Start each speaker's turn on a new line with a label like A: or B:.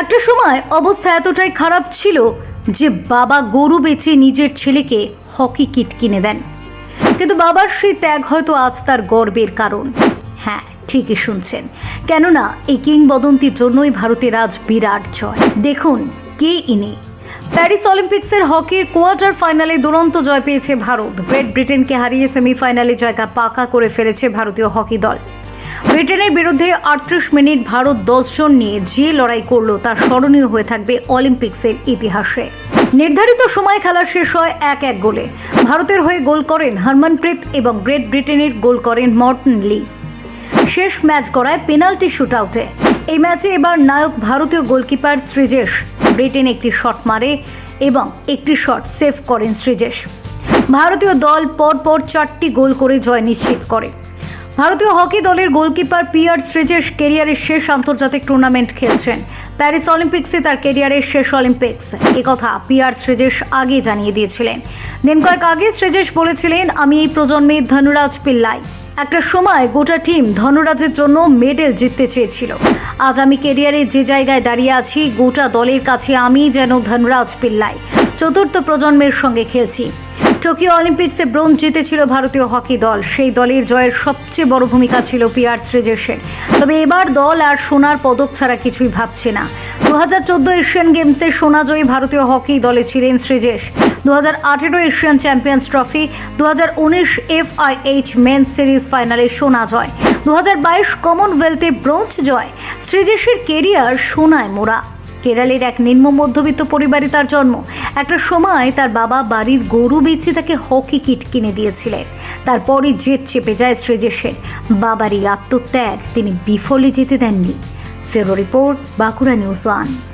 A: একটা সময় অবস্থা এতটাই খারাপ ছিল যে বাবা গরু বেচে নিজের ছেলেকে হকি কিট কিনে দেন। কিন্তু বাবার সেই ত্যাগ হয়তো আজ তার গর্বের কারণ। হ্যাঁ ঠিকই শুনছেন। কেননা এই কিংবদন্তির জন্যই ভারতের আজ বিরাট জয়। দেখুন, কে ইনি? প্যারিস অলিম্পিক্সের হকির কোয়ার্টার ফাইনালে দুরন্ত জয় পেয়েছে ভারত। গ্রেট ব্রিটেনকে হারিয়ে সেমিফাইনালে জায়গা পাকা করে ফেলেছে ভারতীয় হকি দল। ব্রিটেনের বিরুদ্ধে আটত্রিশ মিনিট ভারত দশজন নিয়ে যে লড়াই করল তা স্মরণীয় হয়ে থাকবে অলিম্পিক্সের ইতিহাসে। নির্ধারিত সময় খেলা শেষ হয় এক এক গোলে। ভারতের হয়ে গোল করেন হরমনপ্রীত এবং গ্রেট ব্রিটেনের গোল করেন মর্টন লি। শেষ ম্যাচ করায় পেনাল্টি শুট আউটে এই ম্যাচে এবার নায়ক ভারতীয় গোলকিপার সৃজেশ। ব্রিটেন একটি শট মারে এবং একটি শট সেভ করেন সৃজেশ। ভারতীয় দল পরপর চারটি গোল করে জয় নিশ্চিত করে। ভারতীয় হকি দলের গোলকিপার পিয়ার সৃজেশ কেরিয়ারের শেষ আন্তর্জাতিক টুর্নামেন্ট খেলছেন। প্যারিস অলিম্পিক্সে তার কেরিয়ারের শেষ অলিম্পিক্স। একথা পিয়ার সৃজেশ আগে জানিয়ে দিয়েছিলেন। দিন কয়েক আগে সৃজেশ বলেছিলেন, আমি এই প্রজন্মে ধনুরাজ পিল্লাই। একটা সময় গোটা টিম ধনুরাজের জন্য মেডেল জিততে চেয়েছিল। আজ আমি কেরিয়ারে যে জায়গায় দাঁড়িয়ে আছি, গোটা দলের কাছে আমি যেন ধনুরাজ পিল্লাই। চতুর্থ প্রজন্মের সঙ্গে খেলছি। টোকিও অলিম্পিক্সে ব্রোঞ্জ জিতেছিল ভারতীয় হকি দল। সেই দলের জয়ের সবচেয়ে বড় ভূমিকা ছিল পিয়ার শ্রেজেশের তবে এবার দল আর সোনার পদক ছাড়া কিছুই ভাবছে না। দু হাজার চোদ্দ এশিয়ান গেমসে সোনাজয়ী ভারতীয় হকি দলে ছিলেন শ্রেজেশ। দু হাজার আঠেরো এশিয়ান চ্যাম্পিয়ন্স ট্রফি দু হাজার উনিশ এফআইএইচ মেন সিরিজ ফাইনালে সোনা জয়। দু হাজার বাইশ কমনওয়েলথে ব্রোঞ্জ জয়। শ্রেজেশের কেরিয়ার সোনায় মোড়া। কেরালের এক নিম্ন মধ্যবিত্ত পরিবারে তার জন্ম। একটা সময় তার বাবা বাড়ির গরু বেচে তাকে হকি কিট কিনে দিয়েছিলেন। তারপরই জেদ চেপে যায় শ্রেজেশের বাবারই আত্মত্যাগ, তিনি বিফলে যেতে দেননি। ফেরো রিপোর্ট, বাঁকুড়া নিউজ ওয়ান।